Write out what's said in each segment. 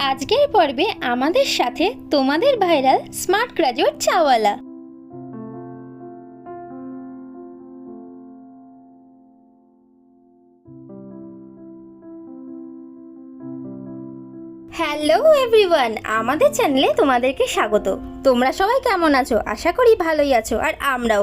আজকের পর্বে আমাদের সাথে তোমাদের viral smart graduate chaiwala. Hello everyone, আমাদের চ্যানেলে তোমাদেরকে স্বাগত। তোমরা সবাই কেমন আছো? আশা করি ভালোই আছো, আর আমরাও।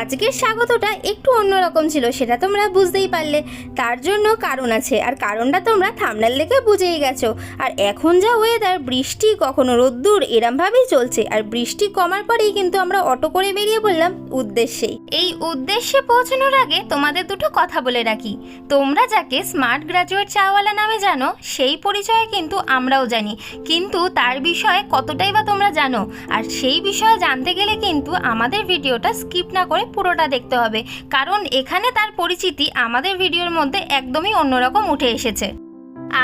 আজকের স্বাগতটা একটু অন্যরকম ছিল, সেটা তোমরা বুঝতেই পারলে। তার জন্য কারণ আছে, আর কারণটা তোমরা থামনেল দেখে বুঝেই গেছো। আর এখন যা ওয়েদার বৃষ্টি, কখনো রোদ্দুর, এরমভাবেই চলছে। আর বৃষ্টি কমার পরেই কিন্তু আমরা অটো করে বেরিয়ে পড়লাম উদ্দেশ্যেই এই উদ্দেশ্যে পৌঁছানোর আগে তোমাদের দুটো কথা বলে রাখি। তোমরা যাকে স্মার্ট গ্রাজুয়েট চাওয়ালা নামে জানো, সেই পরিচয়ে কিন্তু আমরাও জানি। কিন্তু তার বিষয়ে কতটাই বা তোমরা জানো আর সেই বিষয়ে জানতে গেলে কিন্তু আমাদের ভিডিওটা স্কিপ না করে পুরোটা দেখতে হবে। কারণ এখানে তার পরিচিতি আমাদের ভিডিওর মধ্যে একদমই অন্যরকম উঠে এসেছে।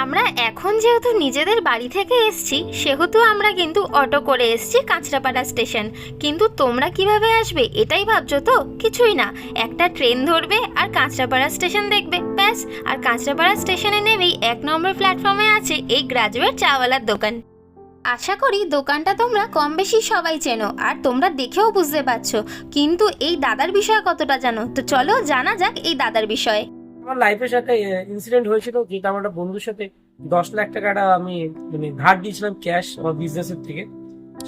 আমরা এখন যেহেতু নিজেদের বাড়ি থেকে এসছি, সেহেতু আমরা কিন্তু অটো করে এসছি কাঁচরাপাড়া স্টেশন। কিন্তু তোমরা কীভাবে আসবে এটাই ভাবছ তো? কিছুই না। একটা ট্রেন ধরবে আর কাঁচরাপাড়া স্টেশন দেখবে। ব্যাস, আর কাঁচরাপাড়া স্টেশনে নেমেই এক নম্বর প্ল্যাটফর্মে আছে এই গ্রাজুয়েট চাওয়ালার দোকান। আশা করি দোকানটা তোমরা কম বেশি সবাই চেনো, আর তোমরা দেখেও বুঝতে পারছ। কিন্তু এই দাদার বিষয়ে কতটা জানো? তো চলো জানা যাক এই দাদার বিষয়ে। আমার লাইফের সাথে ইনসিডেন্ট হয়েছিল যেটা আমার একটা বন্ধুর সাথে দশ লাখ টাকাটা আমি মানে ধার দিয়েছিলাম ক্যাশ আমার বিজনেসের থেকে।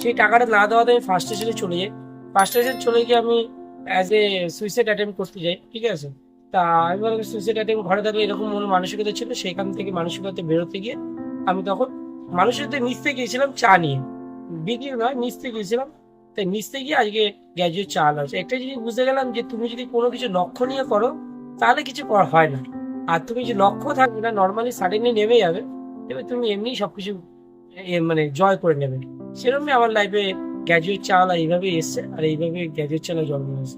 সেই টাকাটা না দেওয়াতে আমি ফার্স্ট স্টেশনে চলে যাই। ফার্স্ট স্টেশন চলে গিয়ে আমি অ্যাজ এ সুইসাইড অ্যাটেম্প করতে যাই, ঠিক আছে? তা আমি সুইসাইড অ্যাটেম্প ঘরে থাকলে এরকম মন মানসিকতা ছিল? সেখান থেকে মানসিকতা বেরোতে গিয়ে আমি তখন মানুষের সাথে মিশতে গিয়েছিলাম চা নিয়ে। বিক্রি নয় মিশতে গিয়েছিলাম। তাই মিশতে গিয়ে আজকে গ্যাজুয়েট চা আছে একটা জিনিস বুঝতে গেলাম যে তুমি যদি কোনো কিছু লক্ষ্য নিয়ে করো, তাহলে কিছু করা হয় না। আর তুমি যে লক্ষ্য থাকবে না নর্মালি সাডেনলি নেমে যাবে। এবার তুমি এমনি সবকিছু মানে জয় করে নেবে। সেরকমই আমার লাইফে গ্যাজুয়েট চাওয়ালা এইভাবে এসছে। আর এইভাবে গ্যাজুয়েট চালা জন্ম হয়েছে।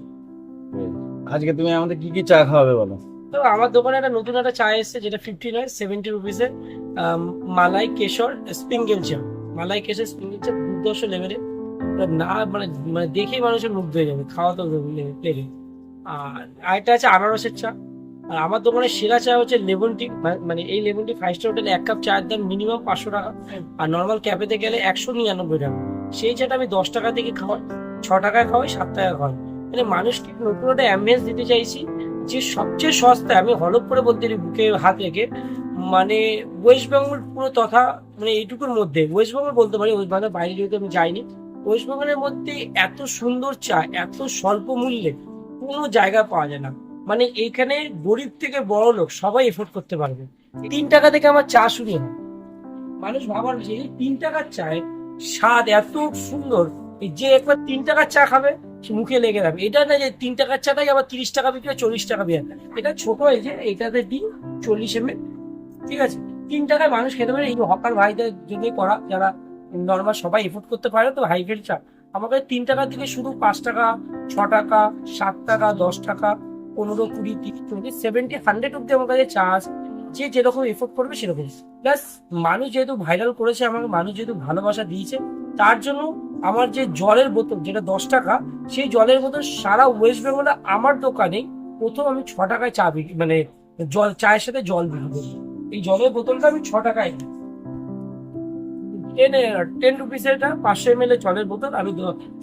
আজকে তুমি আমাদের কি কি চা খাওয়াবে বলো? তো আমার দোকানে একটা নতুন একটা চা এসছে, যেটা ফিফটি নয় সেভেন্টি রুপিসের মালাই কেশর স্প্রিঙ্গেল চা। মালাই কেশর স্প্রিঙ্গেল চা দুর্দর্শ লেভেলে না মানে মানে দেখেই মানুষের মুগ্ধ হয়ে যাবে, খাওয়া তো লেগে আর আরেকটা আছে আনারসের চা। আর আমার দোকানের সেরা চা হচ্ছে লেমন টি মানে এই লেমন টি ফাইভ স্টার হোটেলে এক কাপ চায়ের দাম মিনিমাম পাঁচশো টাকা। আর নর্মাল ক্যাফেতে গেলে একশো নিরানব্বই টাকা। সেই চাটা আমি দশ টাকা থেকে খাওয়াই, ছ টাকায় খাওয়াই, সাত টাকা খাওয়াই। মানে মানুষকে নতুন একটা অ্যাম্বিয়েন্স দিতে চাইছি যে সবচেয়ে সস্তা আমি হলপ করে বলতে বুকে হাত রেখে মানে ওয়েস্ট বেঙ্গল পুরো তথা মানে এইটুকুর মধ্যে ওয়েস্ট বেঙ্গল বলতে পারি, ওই মানে বাইরে যেহেতু আমি যাইনি ওয়েস্ট বেঙ্গলের মধ্যে এত সুন্দর চা, এত স্বল্প মূল্যে কোনো জায়গা পাওয়া যায় না। মানে এইখানে গরিব থেকে বড় লোক সবাই এফোর্ড করতে পারবে। তিন টাকা থেকে আমার চা শুরু হয়। মানুষ ভাবার যে তিন টাকার চায় স্বাদ এত সুন্দর যে একবার তিন টাকার চা খাবে মুখে লেগে যাবে। এটা না যে তিন টাকার চাটাই আবার তিরিশ টাকা বিক্রি চল্লিশ টাকা বিক্রি এটা ছোট যে এটাতে দিন, চল্লিশ এম ঠিক আছে? তিন টাকায় মানুষ খেতে পারে। এই হকার ভাইদের জন্য করা। যারা নর্মাল সবাই এফোর্ড করতে পারে, তো হাই ফেল চা। আমাকে তিন টাকা থেকে শুধু পাঁচ টাকা, ছ টাকা, সাত টাকা, দশ টাকা, পনেরো, কুড়ি, তিরিশ, চল্লিশ সেভেন্টি হান্ড্রেড অব্দি আমার কাছে চা আছে। যে যেরকম এফোর্ট করবে সেরকম। প্লাস মানুষ যেহেতু ভাইরাল করেছে, আমাকে মানুষ যেহেতু ভালোবাসা দিয়েছে, তার জন্য আমার যে জলের বোতল, যেটা দশ টাকা, সেই জলের বোতল সারা ওয়েস্ট বেঙ্গলে আমার দোকানে প্রথম আমি ছ টাকায় চা বিক্রি মানে জল, চায়ের সাথে জল বিক্রি করি। এই জলের বোতলটা আমি ছ টাকায় টেন টেন রুপিসের এটা, পাঁচশো এম এর জলের বোতল, আমি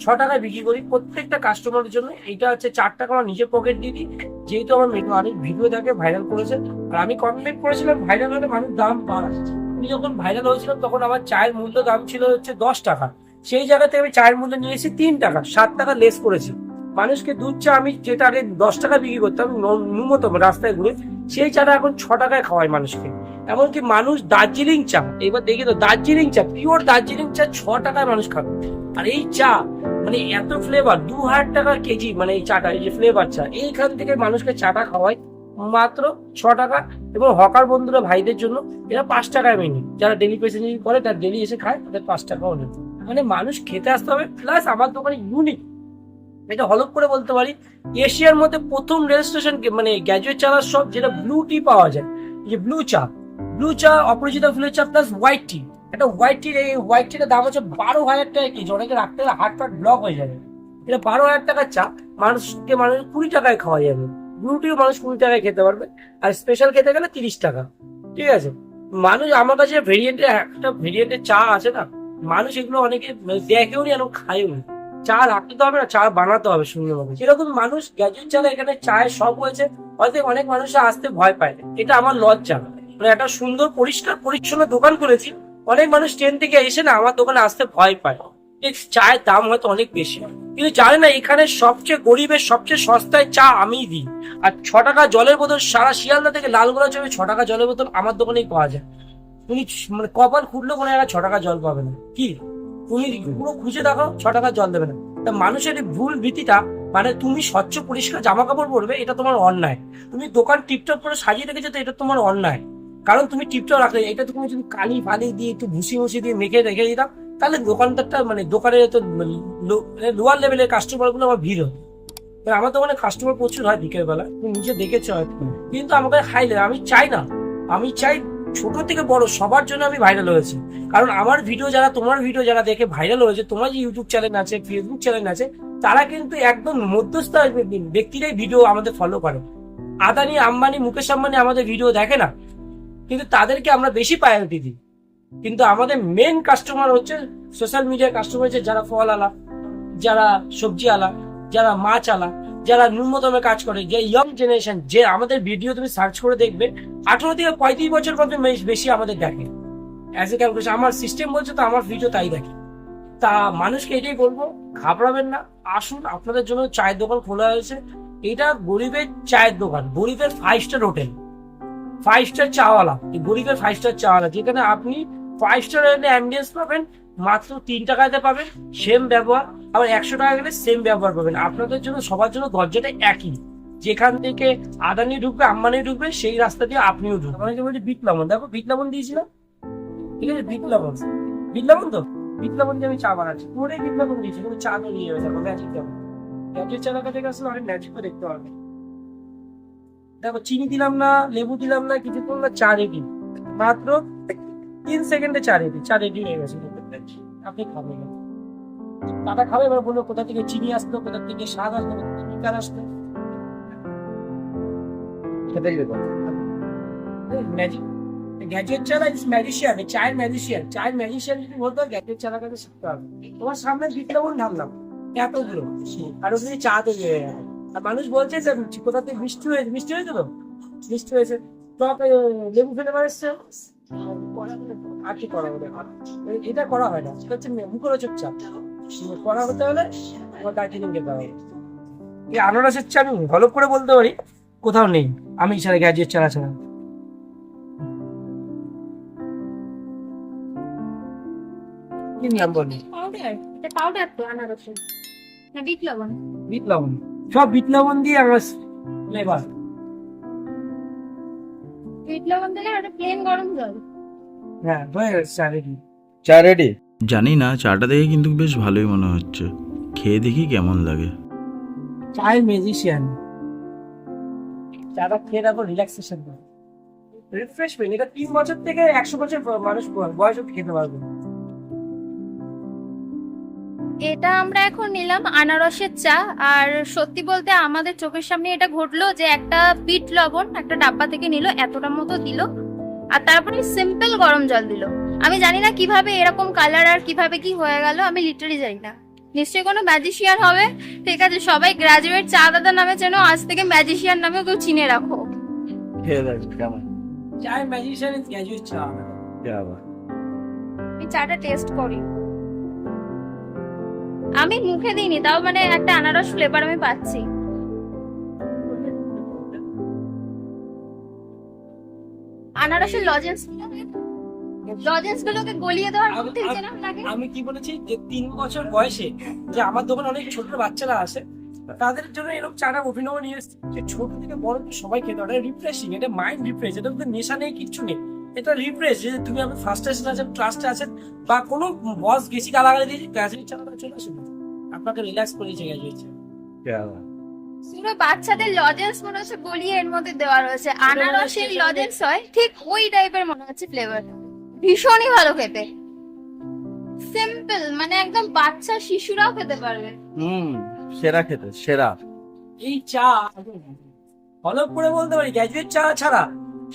ছ টাকায় বিক্রি করি। প্রত্যেকটা কাস্টমারের জন্য এটা হচ্ছে চার টাকা আমার নিজের পকেট দিয়ে দিই। যেহেতু আমার মেনু অনেক ভিডিও থাকে ভাইরাল করেছে, আর আমি কমেন্ট করেছিলাম ভাইরাল হলে মানুষ দাম বাড়ায়। আমি যখন ভাইরাল হয়েছিলাম, তখন আমার চায়ের মূল্য দাম ছিল হচ্ছে দশ টাকা। সেই জায়গা থেকে আমি চায়ের মূল্য নিয়ে এসেছি তিন টাকা, সাত টাকা লেস করেছি। মানুষকে দুধ, চা আমি যেটা আগে দশ টাকা বিক্রি করতাম ন্যূনতম রাস্তায় ঘুরে, সেই চাটা এখন ছ টাকায় খাওয়ায় মানুষকে। এমনকি মানুষ দার্জিলিং চা এবার দেখি তো, দার্জিলিং চা পিওর দার্জিলিং চা ছ টাকায় মানুষ খাবে। আর এই চা মানে এত ফ্লেভার দু হাজার টাকা কেজি মানে এই চাটা, এই যে ফ্লেভার চা, এইখান থেকে মানুষকে চাটা খাওয়ায় মাত্র ছ টাকা। এবং হকার বন্ধুরা ভাইদের জন্য, এরা পাঁচ টাকায় মেনি যারা ডেলি প্যাসেঞ্জার করে, তার ডেলি এসে খায়, তাদের পাঁচ টাকাও নেই মানে মানুষ খেতে আসতে হবে প্লাস আমার দোকানে ইউনিক এটা হলপ করে বলতে পারি। এশিয়ার মধ্যে প্রথম রেল স্টেশন মানে গ্যাজুয়েট চালার সব যেটা ব্লু টি পাওয়া যায় যে ব্লু চা। ব্লু চা, অপরিচিত ফুলের চা প্লাস হোয়াইট টি এটা হোয়াইট টির এই হোয়াইট টির দাম হচ্ছে বারো হাজার টাকা কেজি। অনেকে রাখতে গেলে হার্ট ফাট ব্লক হয়ে যাবে। এটা বারো হাজার টাকার চা, মানুষকে মানুষ কুড়ি টাকায় খাওয়া যাবে। ব্লু টিও মানুষ কুড়ি টাকায় খেতে পারবে। আর স্পেশাল খেতে গেলে তিরিশ টাকা। ঠিক আছে? মানুষ, আমার কাছে ভেরিয়েন্টের একটা ভেরিয়েন্টের চা আছে না মানুষ এগুলো অনেকে দেখেও নি আর খায়ও নি। চা রাখতে হবে না, চা বানাতে হবে সুন্দরভাবে। সেরকম মানুষ গ্যাজেট চালা এখানে চায়ের সব হয়েছে হয়তো অনেক মানুষ আসতে ভয় পায় এটা আমার লজ্জা। মানে একটা সুন্দর পরিষ্কার পরিচ্ছন্ন দোকান করেছি অনেক মানুষ ট্রেন থেকে এসে না আমার দোকানে আসতে ভয় পায়। চায়ের দাম হয়তো অনেক বেশি। কিন্তু জানে না এখানে সবচেয়ে গরিবের সবচেয়ে সস্তায় চা আমিই দিই। আর ছ টাকা জলের বোতল সারা শিয়ালদা থেকে লালগোলা চলে ছ টাকা জলের বোতল আমার দোকানেই পাওয়া যায়। তুমি মানে কপাল খুঁড়লেও কোনো জায়গায় ছ টাকা জল পাবে না। কি? তুমি পুরো খুঁজে দেখো ছ টাকা জল দেবে না। তা মানুষের এই ভুল ভীতিটা মানে তুমি স্বচ্ছ পরিষ্কার জামা কাপড় পরবে, এটা তোমার অন্যায়। তুমি দোকান টিপটপ করে সাজিয়ে রেখেছো তো, এটা তোমার অন্যায়। কারণ তুমি টিপটপ রাখলে, এটা তুমি যদি কালি ফালি দিয়ে একটু ভুসি ভুসি দিয়ে মেখে রেখে দিতাম, তাহলে দোকানদারটা মানে দোকানে তো লোয়ার লেভেলের কাস্টমারগুলো আমার ভিড় হতো আমার দোকানে কাস্টমার প্রচুর হয় বিকেলবেলা, তুমি নিজে দেখেছ কিন্তু আমাকে হাই লেভেল আমি চাই না। আমি চাই ছোট থেকে বড় সবার জন্য আমি ভাইরাল হয়েছি। কারণ আমার ভিডিও যারা, তোমার ভিডিও যারা দেখে ভাইরাল হয়েছে, তোমার যে ইউটিউব চ্যানেল আছে ফেসবুক চ্যানেল আছে, তারা কিন্তু একদম মধ্যস্থ ব্যক্তিরাই ভিডিও আমাদের ফলো করে। আদানি, আম্বানি, মুকেশ আম্বানি আমাদের ভিডিও দেখে না, কিন্তু তাদেরকে আমরা বেশি প্রায়োরিটি দিই। কিন্তু আমাদের মেন কাস্টমার হচ্ছে সোশ্যাল মিডিয়ার কাস্টমার হচ্ছে যারা ফল আলা যারা সবজি আলা যারা মাছ আলা যারা ন্যূনতম কাজ করে, যে ইয়ং জেনারেশন যে আমাদের ভিডিও তুমি সার্চ করে দেখবে, আঠারো থেকে পঁয়ত্রিশ বছর পর্যন্ত বেশি আমাদের দেখে। অ্যাজ এ ক্যালকুলেশন আমার সিস্টেম বলছে তো আমার ভিডিও তাই দেখে। তা মানুষকে এটাই বলব, ঘাবড়াবেন না। আসুন, আপনাদের জন্য চায়ের দোকান খোলা হয়েছে। এটা গরিবের চায়ের দোকান, গরিবের five star hotel five star chaiwala গরিবের ফাইভ স্টার চাওয়ালা, যেখানে আপনি ফাইভ স্টার অ্যাম্বিয়েন্স পাবেন, মাত্র তিন টাকাতে পাবেন সেম ব্যবহার, আবার একশো টাকা গেলে সেম ব্যবহার পাবেন। আপনাদের জন্য, সবার জন্য দরজাটা একই। যেখান থেকে আদানি ঢুকবে, আম্বানি ঢুকবে, সেই রাস্তা দিয়ে আপনিও ঢুকবেন। অনেকে বলছে বিট লবণ। দেখো, বিট লবণ দিয়েছিলাম। ঠিক আছে, বিট লবণ। বিট লবণ তো? বিট লবণ দিয়ে আমি চা বানাচ্ছি। পুরোটাই বিট লবণ দিয়েছি কিন্তু চা তো নিয়ে যাবে ম্যাজিক দেখো ম্যাজিক চা দেখা থেকে আসলে অনেক ম্যাজিকও দেখতে পারবে দেখো, চিনি দিলাম না, লেবু দিলাম না কিছু করলাম না, চা রেডি। মাত্র তিন সেকেন্ডে চা রেডি চা রেডি হয়ে গেছে। আপনি খাবেন। টাটা খাবে এবার বলব কোথা থেকে চিনি আসলো কোথা থেকে স্বাদ আসলো কোথা থেকে আসলো? ম্যাজিক গ্যাজেট চালা ইস ম্যাজিশিয়ান চায়ের ম্যাজিশিয়ান চায়ের ম্যাজিশিয়ান যদি বলতো গ্যাজেট কাছে শিখতে হবে? তোমার সামনে বিট লবণ ঢাললাম এতগুলো। আর ওখানে চা তৈরি হয়ে গেল আর মানুষ বলছে যে কোথা থেকে মিষ্টি হয়েছে মিষ্টি হয়েছে তো? মিষ্টি হয়েছে। টক লেবু ফেলে এসছে? আর কি করা হবে এ- এটা করা হয় না। সেটা হচ্ছে মুখরোচক চা করা হতে হলে দার্জিলিং যেতে হবে। এই আনারসের চা আমি ভালো করে বলতে পারি কোথাও নেই। আমি ছাড়া গ্যাজেট চালা ছাড়া কি নাম বলি এটা পাউডার তো আনারসের। না বিট লবণ। বিট লবণ। সব বিট লবণ দিয়ে আনারস ফ্লেভার বিট লবণ দিলে ওটা প্লেন গরম জল। হ্যাঁ হয়ে গেছে চা রেডি জানি না চাটা দেখে কিন্তু বেশ ভালোই মনে হচ্ছে। খেয়ে দেখি কেমন লাগে। চায়ের ম্যাজিশিয়ান চাটা খেয়ে দেখো রিল্যাক্সেশন রিফ্রেশমেন্ট এটা তিন বছর থেকে একশো বছর মানুষ বয়স অব্দি খেতে পারবে। এটা আমরা এখন নিলাম আনারসের চা আর সত্যি বলতে আমাদের চোখের সামনে এটা ঘটলো যে একটা বিট লবণ একটা ডাব্বা থেকে নিল এতটা মতো দিল। আর তারপরে সিম্পল গরম জল দিল। আমি জানি না কীভাবে এরকম কালার আর কীভাবে কি হয়ে গেল আমি লিটারি জানি না। নিশ্চয়ই কোনো ম্যাজিশিয়ান হবে? ঠিক আছে সবাই গ্রাজুয়েট চা দাদা নামে চেনো আজ থেকে ম্যাজিশিয়ান নামে কেউ চিনে রাখো। এই চাটা টেস্ট করি। আমি মুখে দিইনি তাও মানে একটা আনারস ফ্লেভার আমি পাচ্ছি। আনারসের লজেন্স লজেন্স গুলোকে গলিয়ে দেওয়ার আমি- মধ্যে লাগে আমি কি বলেছি যে তিন বছর বয়সে যে আমার দোকানে অনেক ছোট বাচ্চারা আসে তাদের জন্য এরকম চাটা অভিনব নিয়ে এসেছি। যে ছোট থেকে বড় সবাই খেতে পারে। রিফ্রেশিং এটা মাইন্ড রিফ্রেশ এটা কিন্তু নেশা নেই কিচ্ছু নেই। এটা রিফ্রেশ যে তুমি আপনি ফার্স্টেশন আছেন ট্রাস্টে আছেন বা কোনো বস গেছি গালাগালি দিয়েছি গ্যাজুয়েট চালাটা চলে আসুন আপনাকে রিল্যাক্স করে দিয়েছে গ্যাজুয়েট কে আবার পুরো বাচ্চাদের লজেন্স মনে হচ্ছে গলিয়ে এর মধ্যে দেওয়া রয়েছে। আনারসের লজেন্স হয় ঠিক ওই টাইপের মনে হচ্ছে ফ্লেভার ভীষণই ভালো খেতে। সিম্পল মানে একদম বাচ্চা শিশুরাও খেতে পারবে। হুম সেরা খেতে সেরা। এই চা ফলো করে বলতে পারি গ্র্যাজুয়েট চা ছাড়া?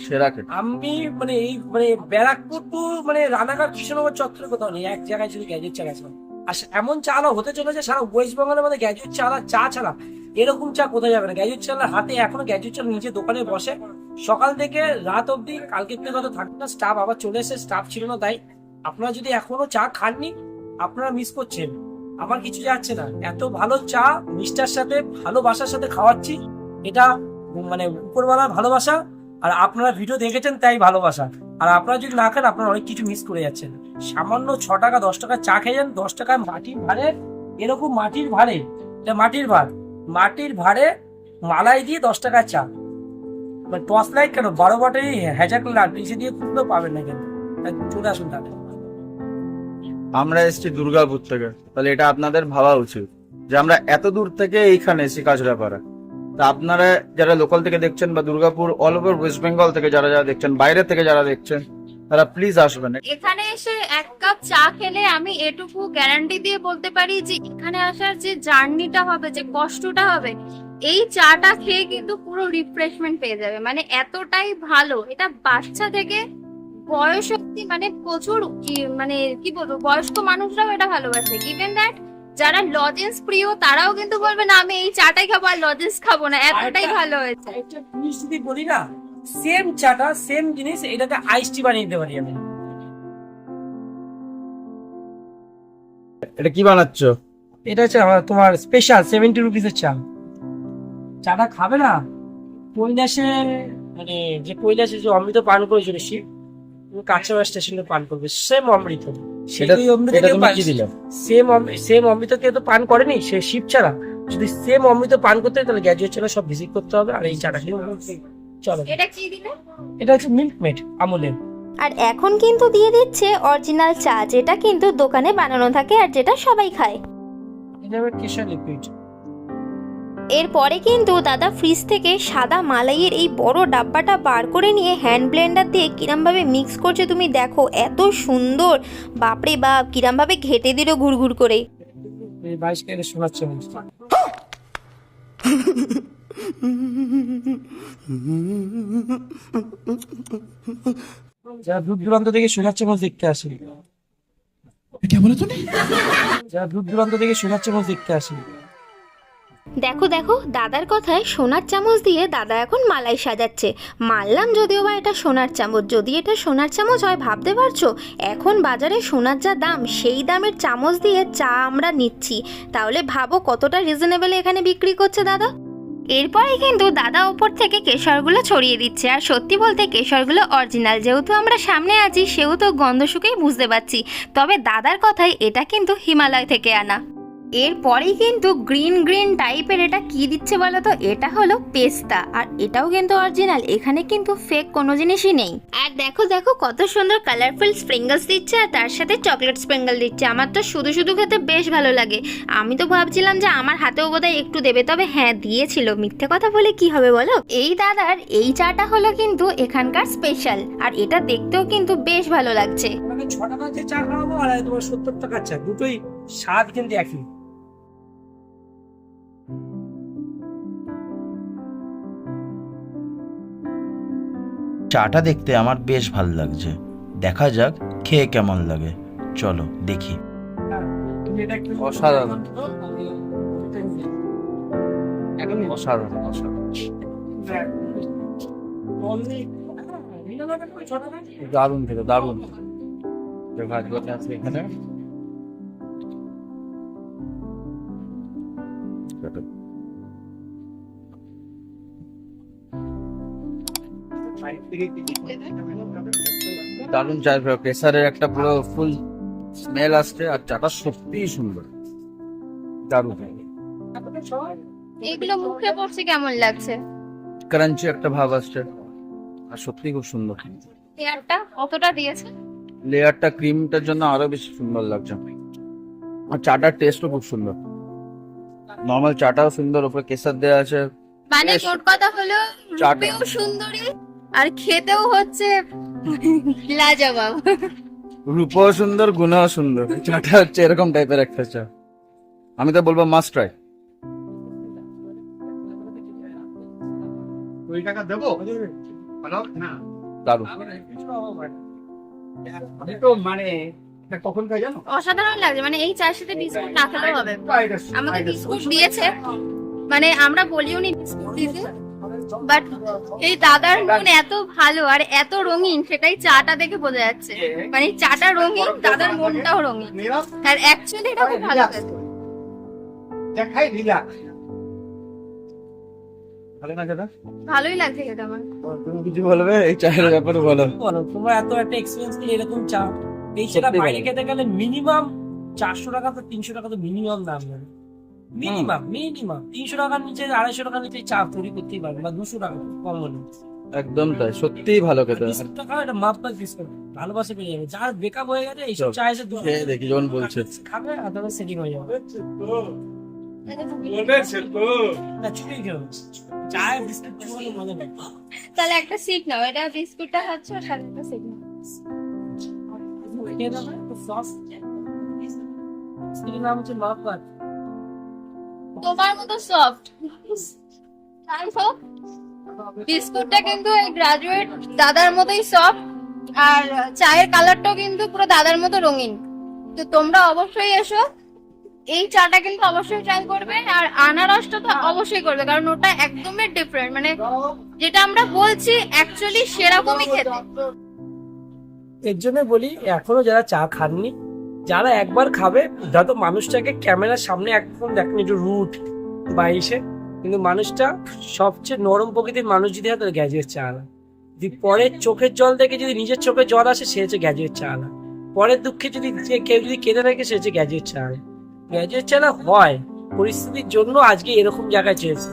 সেরা খেতে। আমি মানে এই মানে ব্যারাকপুর টু মানে রানাঘাট কৃষ্ণনগর চত্বরে কোথাও নেই এক জায়গায় শুধু গ্যাজেট চা গেছে আর এমন চা হতে চলেছে সারা ওয়েস্ট বেঙ্গলের মধ্যে গ্যাজেট চা চা ছাড়া। এরকম চা কোথায় যাবে না? গ্যাজেট চালার হাতে এখনও গ্যাজেট চাল নিজে দোকানে বসে। সকাল থেকে রাত অবধি, কালকে হয়তো থাকবে না। স্টাফ আবার চলে এসে স্টাফ ছিল না, তাই আপনারা যদি এখনও চা খাননি, আপনারা মিস করছেন। আমার কিছু যাচ্ছে না। এত ভালো চা মিষ্টার সাথে ভালোবাসার সাথে খাওয়াচ্ছি। এটা মানে উপরওয়ালার ভালোবাসা। আর আপনারা ভিডিও দেখেছেন, তাই ভালোবাসা। আর আপনারা যদি না খান, আপনারা অনেক কিছু মিস করে যাচ্ছেন। সামান্য ছ টাকা, দশ টাকা চা খেয়ে যান। দশ টাকা মাটির ভাড়ে এরকম মাটির ভাড়ে এটা মাটির ভাড় মাটির ভাড়ে মালাই দিয়ে দশ টাকা চা। মানে টর্চ লাইট কেন? বারো বাটারি হ্যাজাক লাট নিচে দিয়ে খুললেও পাবেন না কিন্তু। চলে আসুন তাহলে। আমরা এসেছি দুর্গাপুর থেকে। তাহলে এটা আপনাদের ভাবা উচিত যে আমরা এত দূর থেকে এইখানে এসেছি কাজরাপাড়া তা আপনারা যারা লোকাল থেকে দেখছেন বা Durgapur all over West Bengal থেকে যারা যারা দেখছেন, বাইরে থেকে যারা দেখছেন তারা প্লিজ আসবেন এখানে এসে এক কাপ চা খেলে আমি এটুকু গ্যারান্টি দিয়ে বলতে পারি যে এখানে আসার যে জার্নিটা হবে যে কষ্টটা হবে এই চাটা খেয়ে কিন্তু পুরো রিফ্রেশমেন্ট পেয়ে যাবে। মানে এতটাই ভালো। এটা বাচ্চা থেকে বয়স অব্দি মানে প্রচুর কি- মানে কি বলব বয়স্ক মানুষরাও এটা ভালোবাসে। ইভেন দ্যাট যারা লজেন্স প্রিয় তারাও কিন্তু বলবে না আমি এই চাটাই খাব আর লজেন্স খাব না। এতটাই ভালো হয়েছে। একটা জিনিস যদি বলি না সেম চাটা সেম জিনিস এটাকে আইস টি বানিয়ে দিতে পারি আমি। এটা কি বানাচ্ছ? এটা হচ্ছে আমার তোমার স্পেশাল সেভেন্টি রুপিসের চা। চাটা খাবে না? কৈলাসে মানে যে কৈলাসে যে অমৃত পান করেছিল শিব তুমি কাছাড় স্টেশনে পান করবে সেম অমৃত। এটা সেই অমৃত সেম সেম অমৃত কেউ তো পান করেনি সে শিব ছাড়া। যদি সেম অমৃত পান করতে তাহলে গ্যাজুয়েট ছাড়া সব ভিজিট করতে হবে আর এই চাটা খেয়ে চলো। এটা কি দিলে? এটা হচ্ছে মিল্ক মেড আমুলের। আর এখন কিন্তু দিয়ে দিচ্ছে অরিজিনাল চা যেটা কিন্তু দোকানে বানানো থাকে আর যেটা সবাই খায়। এটা হবে কেশর লিকুইড। এরপরে কিন্তু দাদা ফ্রিজ থেকে সাদা মালাইয়ের এই বড় ডাব্বাটা বার করে নিয়ে হ্যান্ড ব্লেন্ডার দিয়ে কিরমভাবে মিক্স করছে তুমি দেখো এত সুন্দর। বাপরে বাপ কিরমভাবে ঘেটে দিল ঘুরঘুর করে। বাইশ কেটে শোনাচ্ছে। যারা দূর দূরান্ত থেকে সোনার চামচ দেখতে আসে। যারা দূর দূরান্ত থেকে সোনার চামচ দেখতে আসে। দেখো দেখো দাদার কথায় সোনার চামচ দিয়ে দাদা এখন মালাই সাজাচ্ছে। মানলাম যদিও বা এটা সোনার চামচ। যদি এটা সোনার চামচ হয় ভাবতে পারছ? এখন বাজারে সোনার যা দাম সেই দামের চামচ দিয়ে চা আমরা নিচ্ছি। তাহলে ভাবো কতটা রিজনেবল এখানে বিক্রি করছে দাদা? এরপরে কিন্তু দাদা ওপর থেকে কেশরগুলো ছড়িয়ে দিচ্ছে। আর সত্যি বলতে কেশরগুলো অরিজিনাল যেহেতু আমরা সামনে আছি, সেহেতু গন্ধ শুকেই বুঝতে পারছি। তবে দাদার কথাই এটা কিন্তু হিমালয় থেকে আনা। এরপরেই কিন্তু গ্রিন গ্রিন টাইপের এটা কি দিচ্ছে বলো তো? এটা হলো পেস্তা আর এটাও কিন্তু অরিজিনাল। এখানে কিন্তু ফেক কোনো জিনিসই নেই। আর দেখো দেখো কত সুন্দর কালারফুল স্প্রিঙ্গলস দিচ্ছে আর তার সাথে চকলেট স্প্রিঙ্গল দিচ্ছে। আমার তো শুধু শুধু খেতে বেশ ভালো লাগে। আমি তো ভাবছিলাম যে আমার হাতেও বোধহয় একটু দেবে তবে হ্যাঁ দিয়েছিল। মিথ্যে কথা বলে কি হবে বলো? এই দাদার এই চাটা হলো কিন্তু এখানকার স্পেশাল আর এটা দেখতেও কিন্তু বেশ ভালো লাগছে। তোমাকে ছ টাকা চা খাওয়াবো আর তোমার সত্তর টাকার চা। দুটোই স্বাদ কিন্তু একই। চাটা দেখতে আমার বেশ ভালো লাগছে। দেখা যাক খেয়ে কেমন লাগে। চলো দেখি। এটা অসাধারণ। অসাধারণ? দারুণ খেতে দারুণ। এখানে। দারুণ চাই প্রেসারের একটা পুরো ফুল স্মেল আসছে আর চাটা সত্যিই সুন্দর। দারুণ। এগুলো মুখে পড়ছে কেমন লাগছে? ক্রাঞ্চি একটা ভাব আসছে। আর সত্যিই খুব সুন্দর। পেয়ারটা কতটা দিয়েছে? লেয়ারটা ক্রিমটার জন্য আরও বেশি সুন্দর লাগছে। আর চাটার টেস্টও খুব সুন্দর। নর্মাল চাটাও সুন্দর উপরে কেসার দেওয়া আছে। মানে। মোট কথা হলো চাটা। রূপেও সুন্দরী। আর খেতেও হচ্ছে লাজবাব। রূপও সুন্দর গুণও সুন্দর। চাটা হচ্ছে এরকম টাইপের একটা চা। আমি তো বলব মাস্ট ট্রাই কুড়ি টাকা দেবো? দারুণ। মানে অসাধারণ লাগছে মানে এই চায়ের সাথে বিস্কুট না খেলেও হবে। আমাকে বিস্কুট দিয়েছে। মানে আমরা বলিও নি বিস্কুট দিতে। বাট এই দাদার মন এত ভালো আর এত রঙিন সেটাই চাটা দেখে বোঝা যাচ্ছে। মানে চাটা রঙিন দাদার মনটাও রঙিন। আর অ্যাকচুয়ালি এটা খুব ভালো খেতে। দেখাই রিল্যাক্স ভালো না খেতে ভালোই লাগছে খেতে আমার। তুমি কিছু বলবে? এই চায়ের ব্যাপারে বলো। বলো তোমার এত একটা এক্সপিরিয়েন্স কি এরকম চা? এই বাইরে খেতে গেলে মিনিমাম চারশো টাকা তো তিনশো টাকা তো মিনিমাম দাম মিনিমাম মিনিমাম তিনশো টাকার নিচে আড়াইশো টাকার নিচে চা তৈরি করতেই পারবে বা দুশো টাকা কম হলে। একদম তাই সত্যিই ভালো খেতে। বিস্কুট টাকা এটা মাপ পাক বিস্কুট। ভালোবাসা পেয়ে যাবে। যার বেকআপ হয়ে গেছে এইসব চা এসে খেয়ে দেখি যখন বলছে। খাবে আর তাদের সেটিং হয়ে যাবে। না তাহলে একটা সিট নাও এটা বিস্কুটটা খাচ্ছ আর সাথে একটা সিট নাও। খেয়ে দেবে তো সস নাম হচ্ছে মাপ। তোমার মতো সফট বিস্কুটটা কিন্তু এই গ্রাজুয়েট দাদার মতোই সফট আর চায়ের কালারটাও কিন্তু পুরো দাদার মতো রঙিন। তো তোমরা অবশ্যই এসো, এই চাটা কিন্তু অবশ্যই ট্রাই করবে আর আনারসটা তো অবশ্যই করবে, কারণ ওটা একদমই ডিফারেন্ট মানে যেটা আমরা বলছি অ্যাকচুয়ালি সেরকমই খেতে। এর জন্য বলি, এখনও যারা চা খাননি যারা একবার খাবে যত মানুষটাকে ক্যামেরার সামনে একদম দেখেন, একটু রুট বা কিন্তু মানুষটা সবচেয়ে নরম প্রকৃতির মানুষ যদি হয়, তাহলে গ্যাজুয়েট চা আলা যদি পরের চোখের জল দেখে যদি নিজের চোখে জল আসে, সে হচ্ছে গ্যাজুয়েট চা আলা পরের দুঃখে যদি কেউ যদি কেঁদে থাকে, সে হচ্ছে গ্যাজুয়েট চা আলা গ্যাজুয়েট চা না হয়, পরিস্থিতির জন্য আজকে এরকম জায়গায় চেয়েছে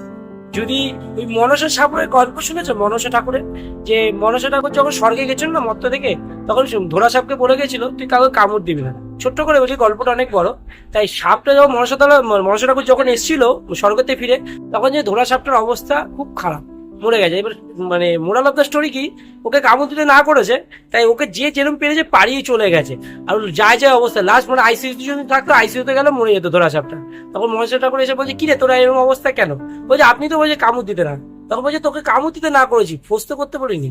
যদি ওই মনসা ঠাকুরের গল্প শুনেছো, মনসা ঠাকুরের? যে মনসা ঠাকুর যখন স্বর্গে গেছিল না মত্ত থেকে তখন ধোরা সাপকে বলে গেছিল, তুই কাউকে কামড় দিবি না। ছোট্ট করে বলছি গল্পটা অনেক বড়। তাই সাপটা যখন মনসাতলা মনসা ঠাকুর যখন এসেছিল স্বর্গতে ফিরে, তখন যে ধোরা সাপটার অবস্থা খুব খারাপ। মরে গেছে। এবার মানে মোরাল অফ দ্য স্টোরি কি? ওকে কামড় দিতে না করেছে তাই ওকে যে যেরকম পেরেছে পাড়িয়ে চলে গেছে। আর যায় যায় অবস্থা লাস্ট মানে আইসিইউতে যদি থাকতো আইসিইউতে গেলে মরে যেত ধরা সাপটা। তখন মনসা ঠাকুর এসে বলছে কি রে তোরা এরকম অবস্থা কেন? বলছে আপনি তো বলছে কামড় দিতে না। তখন বলছে তোকে কামড় দিতে না করেছি ফোর্স তো করতে পারিনি।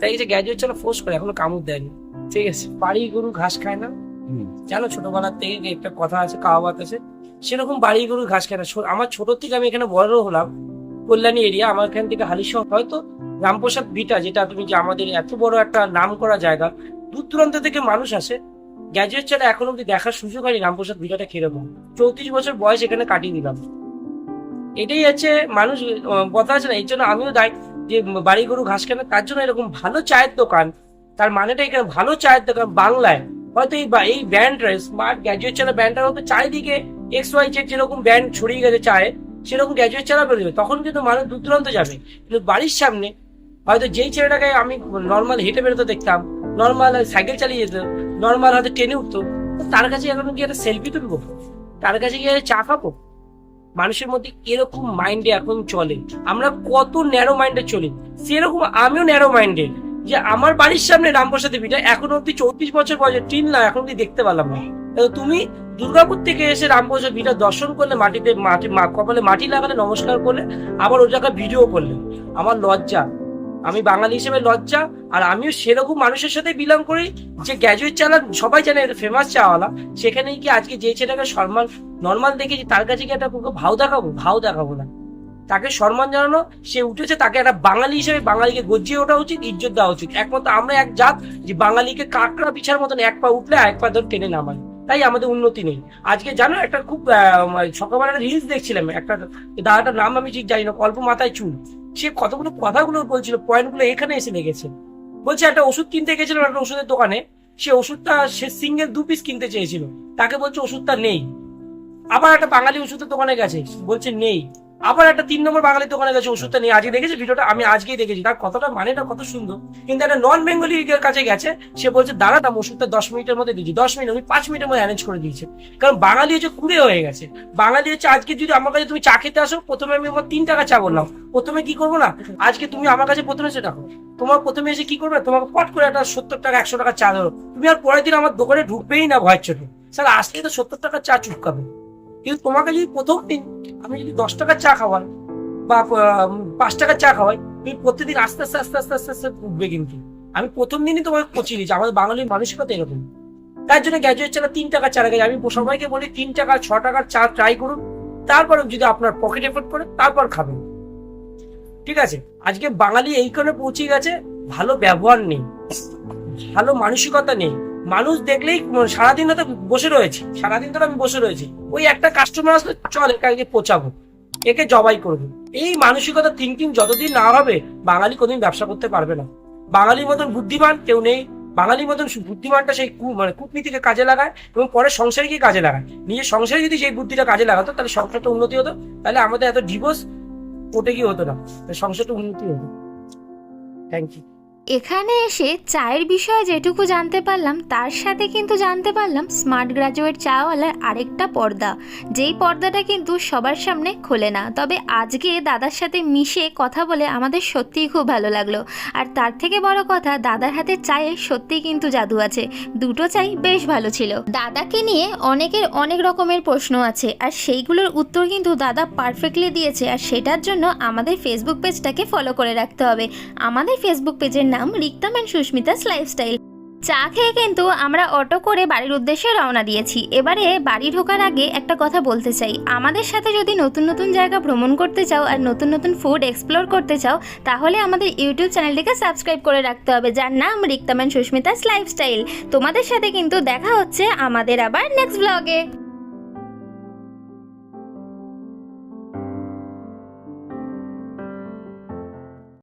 তাই এই যে গ্র্যাজুয়েট ছেলে ফোর্স করে এখনও কামড় দেয়নি। ঠিক আছে বাড়ি গরু ঘাস খায় না। জানো ছোটবেলার থেকে একটা কথা আছে কাহাবাত আছে সেরকম বাড়ি গরু ঘাস খায় না। আমার ছোট থেকে আমি এখানে বড় হলাম। কল্যাণী এরিয়া আমার এখান থেকে হালিশহর হয়তো রামপ্রসাদ ভিটা, যেটা তুমি যে আমাদের এত বড় একটা নাম করা জায়গা, দূর দূরান্ত থেকে মানুষ আসে। গ্র্যাজুয়েট ছাড়া এখন অব্দি দেখার সুযোগ হয়নি রামপ্রসাদ ভিটাটা কীরকম। চৌত্রিশ বছর বয়স এখানে কাটিয়ে দিলাম। এটাই হচ্ছে মানুষ কথা আছে না এই জন্য আমিও দায় যে বাড়ি গরু ঘাস কেনে, তার জন্য এরকম ভালো চায়ের দোকান, তার মানেটা এখানে ভালো চায়ের দোকান বাংলায়। হয়তো এই এই ব্যান্ড স্মার্ট গ্র্যাজুয়েট চালা ব্যান্ডটা হয়তো চারিদিকে এক্স ওয়াই জেড যেরকম ব্যান্ড ছড়িয়ে গেছে চায়ে সেরকম গ্র্যাজুয়েট চালা বেরোবে তখন কিন্তু মানুষ দূর দূরান্ত যাবে। কিন্তু বাড়ির সামনে, হয়তো যেই ছেলেটাকে আমি নর্মাল হেঁটে বেরোতে দেখতাম নর্মাল সাইকেল চালিয়ে যেত নর্মাল হয়তো ট্রেনে উঠতো, তার কাছে এখন কি একটা সেলফি তুলবো। তার কাছে গিয়ে চা খাব? মানুষের মধ্যে এরকম মাইন্ডে এখন চলে। আমরা কত ন্যারো মাইন্ডে চলি। সেরকম আমিও ন্যারো মাইন্ডেড যে আমার বাড়ির সামনে রামপ্রসাদ দেবীটা এখন অব্দি চৌত্রিশ বছর বয়সে টিন না এখন অব্দি দেখতে পারলাম না। তুমি দুর্গাপুর থেকে এসে রামপ্রসাদ ভিটা দর্শন করলে, মাটিতে মাটি কপালে মাটি লাগালে, নমস্কার করলে, আবার ওই জায়গায় ভিডিও করলে। আমার লজ্জা। আমি বাঙালি হিসেবে লজ্জা, আর আমিও সেরকম মানুষের সাথে বিলং করি যে গ্র্যাজুয়েট চালা সবাই জানে ফেমাস চাওয়ালা। সেখানে কি আজকে যে ছেলেটাকে সম্মান নর্মাল দেখেছি, তার কাছে কি একটা ভাও দেখাবো ভাও দেখাবো না। তাকে সম্মান জানানো, সে উঠেছে, তাকে একটা বাঙালি হিসেবে বাঙালিকে গজ্জিয়ে ওঠা উচিত, ইজ্জত দেওয়া উচিত। একমাত্র আমরা এক জাত, যে বাঙালিকে কাকড়া পিছার মতন এক পা উঠলে এক পা ধর টেনে নামাই তাই আমাদের উন্নতি নেই। আজকে জানো একটা খুব মানে সকালবেলা রিলস দেখছিলাম, একটা দাদাটার নাম আমি ঠিক জানি না অল্প মাথায় চুল। সে কতগুলো কথাগুলো বলছিল পয়েন্টগুলো এখানে এসে লেগেছে বলছে, একটা ওষুধ কিনতে গেছিলাম একটা ওষুধের দোকানে, সে ওষুধটা, সে সিঙ্গেল দু পিস কিনতে চেয়েছিল। তাকে বলছে, ওষুধটা নেই। আবার একটা বাঙালি ওষুধের দোকানে গেছে, বলছে, নেই। আবার একটা তিন নম্বর বাঙালি দোকানে গেছে, ওষুধটা নিয়ে আজকে দেখেছি, ভিডিওটা আমি আজকেই দেখেছি। তার কতটা মানেটা কত সুন্দর। কিন্তু একটা নন বেঙ্গলি কাছে গেছে, সে বলছে, দাঁড়া, দাম, ওষুধটা দশ মিনিটের মধ্যে দিয়েছি, দশ মিনিট, আমি পাঁচ মিনিটের মধ্যে অ্যারেঞ্জ করে দিয়েছে। কারণ বাঙালি হচ্ছে কুড়ে হয়ে গেছে। বাঙালি হচ্ছে আজকে যদি আমার কাছে তুমি চা খেতে আসো, প্রথমে আমি আমার তিন টাকা চা বললাম প্রথমে কি করব না? আজকে তুমি আমার কাছে প্রথমে সেটা করো তোমার প্রথমে এসে কি করবে? তোমাকে পট করে একটা সত্তর টাকা, একশো টাকা চা ধরো তুমি আর পরের দিন আমার দোকানে ঢুকবেই না, ভয়ের চোখে স্যার আসলে তো সত্তর টাকা চা চুপকাবে। কিন্তু তোমাকে যদি প্রথম দিন আমি যদি দশ টাকার চা খাওয়াই বা পাঁচ টাকার চা খাওয়াই, তুমি প্রত্যেকদিন আস্তে আস্তে আস্তে আস্তে আস্তে আস্তে উঠবে কিন্তু। আমি প্রথম দিনই তোমাকে পচিয়ে দিচ্ছি আমাদের বাঙালির মানসিকতা এরকম। তার জন্য গ্যাজুয়েট চালা তিন টাকা চারা গাছ আমি সবাইকে বলি, তিন টাকা ছ টাকার চা ট্রাই করুন। তারপর যদি আপনার পকেট এফোর্ট করে, তারপর খাবেন। ঠিক আছে? আজকে বাঙালি এই কারণে পৌঁছে গেছে, ভালো ব্যবহার নেই। ভালো মানসিকতা নেই। মানুষ দেখলেই মানে সারাদিন তো বসে রয়েছি, সারাদিন ধরে আমি বসে রয়েছি। ওই একটা কাস্টমার আসলে চল একে পচাবো, একে জবাই করব। এই মানসিকতা থিঙ্কিং যতদিন না হবে, বাঙালি কোনোদিন ব্যবসা করতে পারবে না। বাঙালির মতন বুদ্ধিমান কেউ নেই, বাঙালির মতন বুদ্ধিমানটা সেই মানে কূটনীতিকে কাজে লাগায় এবং পরে সংসারে গিয়ে কাজে লাগায়। নিজের সংসারে যদি সেই বুদ্ধিটা কাজে লাগাতো, তাহলে সংসারটা উন্নতি হতো, তাহলে আমাদের এত ডিভোর্স কোটে কি হতো না? সংসারটা উন্নতি হতো। থ্যাংক ইউ এখানে এসে চায়ের বিষয়ে যেটুকু জানতে পারলাম, তার সাথে কিন্তু জানতে পারলাম স্মার্ট গ্রাজুয়েট চাওয়ালার আরেকটা পর্দা। যেই পর্দাটা কিন্তু সবার সামনে খোলে না। তবে আজকে দাদার সাথে মিশে কথা বলে আমাদের সত্যিই খুব ভালো লাগল। আর তার থেকে বড় কথা, দাদার হাতে চায়ে সত্যিই কিন্তু জাদু আছে। দুটো চাই বেশ ভালো ছিল। দাদাকে নিয়ে অনেকের অনেক রকমের প্রশ্ন আছে। আর সেইগুলোর উত্তর কিন্তু দাদা পারফেক্টলি দিয়েছে। আর সেটার জন্য আমাদের ফেসবুক পেজটাকে ফলো করে রাখতে হবে। আমাদের ফেসবুক পেজের নাম রিক্তাম অ্যান্ড সুস্মিতাস লাইফস্টাইল। চা খেয়ে কিন্তু আমরা অটো করে বাড়ির উদ্দেশ্যে রওনা দিয়েছি। এবারে বাড়ি ঢোকার আগে একটা কথা বলতে চাই। আমাদের সাথে যদি নতুন নতুন জায়গা ভ্রমণ করতে চাও আর নতুন নতুন ফুড এক্সপ্লোর করতে চাও, তাহলে আমাদের ইউটিউব চ্যানেলটিকে সাবস্ক্রাইব করে রাখতে হবে। যার নাম রিক্তাম অ্যান্ড সুস্মিতাস লাইফস্টাইল। তোমাদের সাথে কিন্তু দেখা হচ্ছে আমাদের আবার নেক্সট ব্লগে